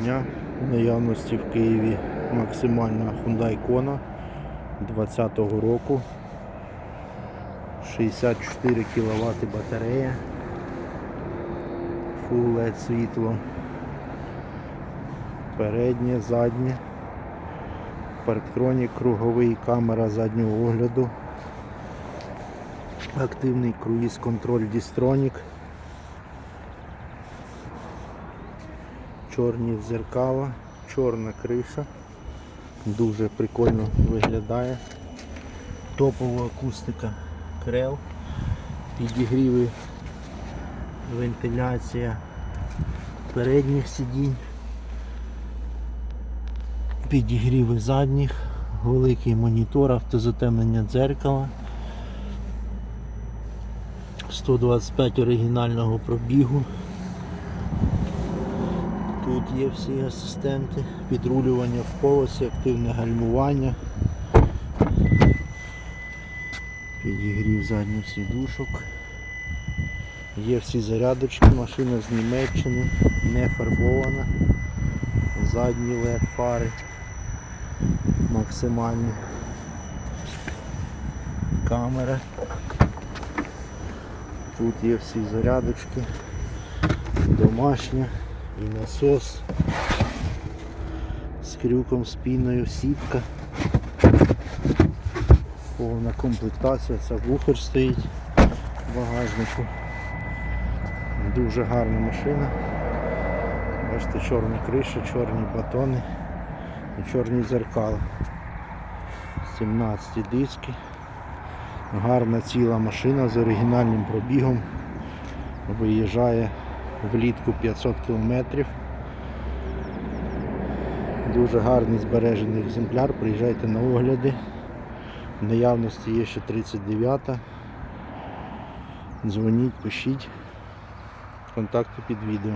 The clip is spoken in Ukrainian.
Дня. В наявності в Києві максимальна Hyundai Kona 2020 року. 64 кВт батарея. Full LED світло. Переднє, заднє. Парктронік, круговий, камера заднього огляду. Активний круїз контроль Distronic. Чорні дзеркала, чорна криша. Дуже прикольно виглядає. Топова акустика крел, підігріви, вентиляція передніх сидінь, підігріви задніх, великий монітор, автозатемнення дзеркала. 125 оригінального пробігу. Тут є всі асистенти, підрулювання в полосі, активне гальмування, підігрів задніх сідушок. Є всі зарядочки, машина з Німеччини, не фарбована, задні LED фари максимальні. Камера. Тут є всі зарядочки, домашня і насос з крюком, з сітка. Повна комплектація, це вухер стоїть в багажнику. Дуже гарна машина. Бачите, чорна криша, чорні батони і чорні дзеркала. 17 диски. Гарна ціла машина з оригінальним пробігом. Виїжджає влітку 500 кілометрів. Дуже гарний збережений екземпляр, приїжджайте на огляди. В наявності є ще 39-та. Дзвоніть, пишіть. Контакти під відео.